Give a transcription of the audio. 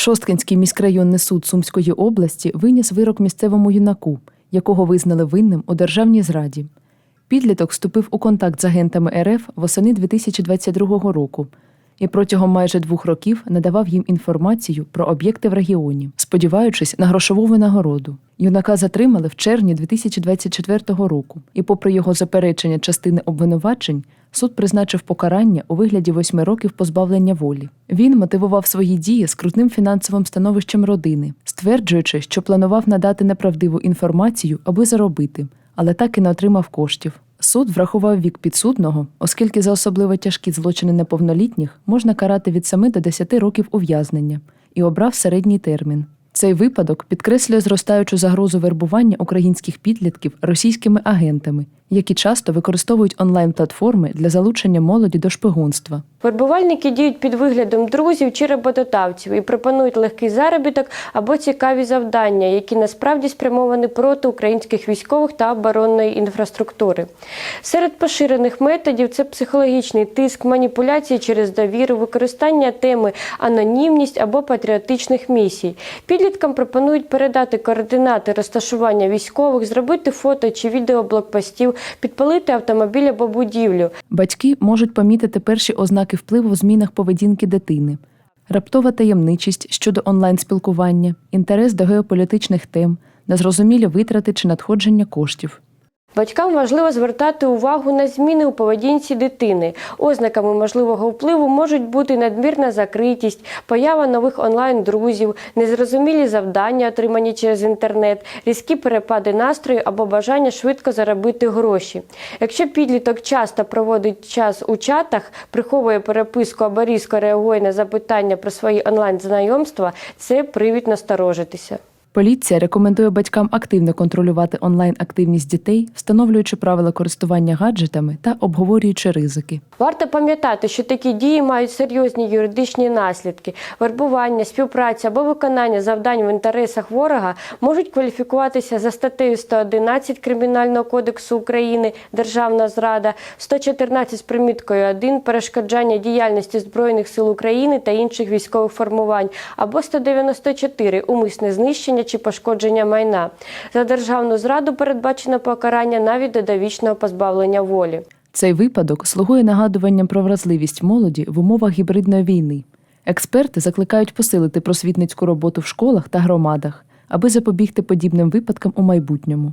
Шосткинський міськрайонний суд Сумської області виніс вирок місцевому юнаку, якого визнали винним у державній зраді. Підліток вступив у контакт з агентами РФ восени 2022 року і протягом майже двох років надавав їм інформацію про об'єкти в регіоні, сподіваючись на грошову винагороду. Юнака затримали в червні 2024 року, і, попри його заперечення частини обвинувачень, суд призначив покарання у вигляді восьми років позбавлення волі. Він мотивував свої дії скрутним фінансовим становищем родини, стверджуючи, що планував надати неправдиву інформацію, аби заробити, але так і не отримав коштів. Суд врахував вік підсудного, оскільки за особливо тяжкі злочини неповнолітніх можна карати від 7 до 10 років ув'язнення, і обрав середній термін. Цей випадок підкреслює зростаючу загрозу вербування українських підлітків російськими агентами, які часто використовують онлайн-платформи для залучення молоді до шпигунства. Вербувальники діють під виглядом друзів чи роботодавців і пропонують легкий заробіток або цікаві завдання, які насправді спрямовані проти українських військових та оборонної інфраструктури. Серед поширених методів це психологічний тиск, маніпуляції через довіру, використання теми анонімність або патріотичних місій. Підліткам пропонують передати координати розташування військових, зробити фото чи відео блокпостів, підпалити автомобіль або будівлю. Батьки можуть помітити перші ознаки впливу в змінах поведінки дитини, раптова таємничість щодо онлайн-спілкування, інтерес до геополітичних тем, незрозумілі витрати чи надходження коштів. Батькам важливо звертати увагу на зміни у поведінці дитини. Ознаками можливого впливу можуть бути надмірна закритість, поява нових онлайн-друзів, незрозумілі завдання, отримані через інтернет, різкі перепади настрою або бажання швидко заробити гроші. Якщо підліток часто проводить час у чатах, приховує переписку або різко реагує на запитання про свої онлайн-знайомства, це привід насторожитися. Поліція рекомендує батькам активно контролювати онлайн-активність дітей, встановлюючи правила користування гаджетами та обговорюючи ризики. Варто пам'ятати, що такі дії мають серйозні юридичні наслідки. Вербування, співпраця або виконання завдань в інтересах ворога можуть кваліфікуватися за статтею 111 Кримінального кодексу України Державна зрада, 114 з приміткою 1 перешкоджання діяльності Збройних сил України та інших військових формувань, або 194 умисне знищення чи пошкодження майна. За державну зраду передбачено покарання навіть до довічного позбавлення волі. Цей випадок слугує нагадуванням про вразливість молоді в умовах гібридної війни. Експерти закликають посилити просвітницьку роботу в школах та громадах, аби запобігти подібним випадкам у майбутньому.